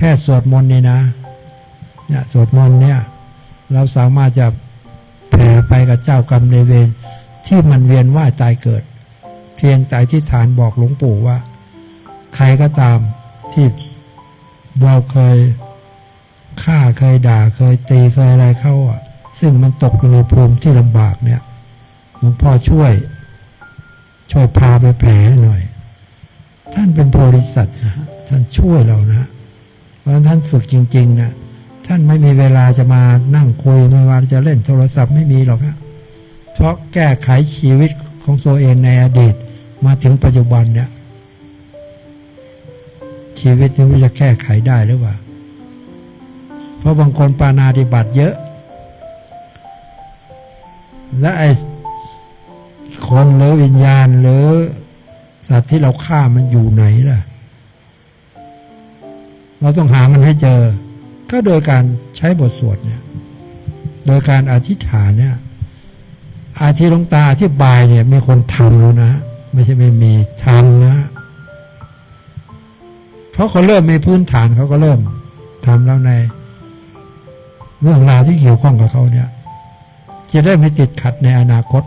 ค่สวดมนต์นี่นะเนี่ยสวดมนต์เนี่ย เราสามารถจะแผ่ไปกับเจ้ากรรมในเวรที่มันเวียนว่ายตายเกิด เพียงใจที่ฐานบอกหลวงปู่ว่า ใครก็ตามที่เราเคยฆ่าเคยด่าเคยตีเคยอะไรเข้าอะ ซึ่งมันตกอยู่ในภูมิที่ลำบากเนี่ยหลวงพ่อช่วย ช่วยพาไปแผลหน่อย ท่านเป็นโพธิสัตว์นะฮะท่านช่วยเรานะ เพราะท่านฝึกจริงๆนะท่านไม่มีเวลาจะมานั่งคุยไม่ว่าจะเล่นโทรศัพท์ไม่มีหรอกฮะเพราะแก้ไขชีวิตของตัวเองในอดีตมาถึงปัจจุบันเนี่ย ชีวิตนี้จะแก้ไขได้หรือเปล่า เพราะบางคนปานาธิบัติเยอะ และไอ้คนหรือวิญญาณหรือสัตว์ที่เราฆ่ามันอยู่ไหนล่ะ เราต้องหามันให้เจอ ก็โดยการใช้บทสวดเนี่ย โดยการอธิษฐานเนี่ย อาทิลงตาอธิบายเนี่ย มีคนทำแล้วนะ ไม่ใช่ไม่มีทำนะ เพราะเขาเริ่มมีพื้นฐานเขาก็เริ่มทำแล้วใน เรื่องราวที่เกี่ยวข้องกับเขาเนี่ย จะได้ไม่ติดขัดในอนาคต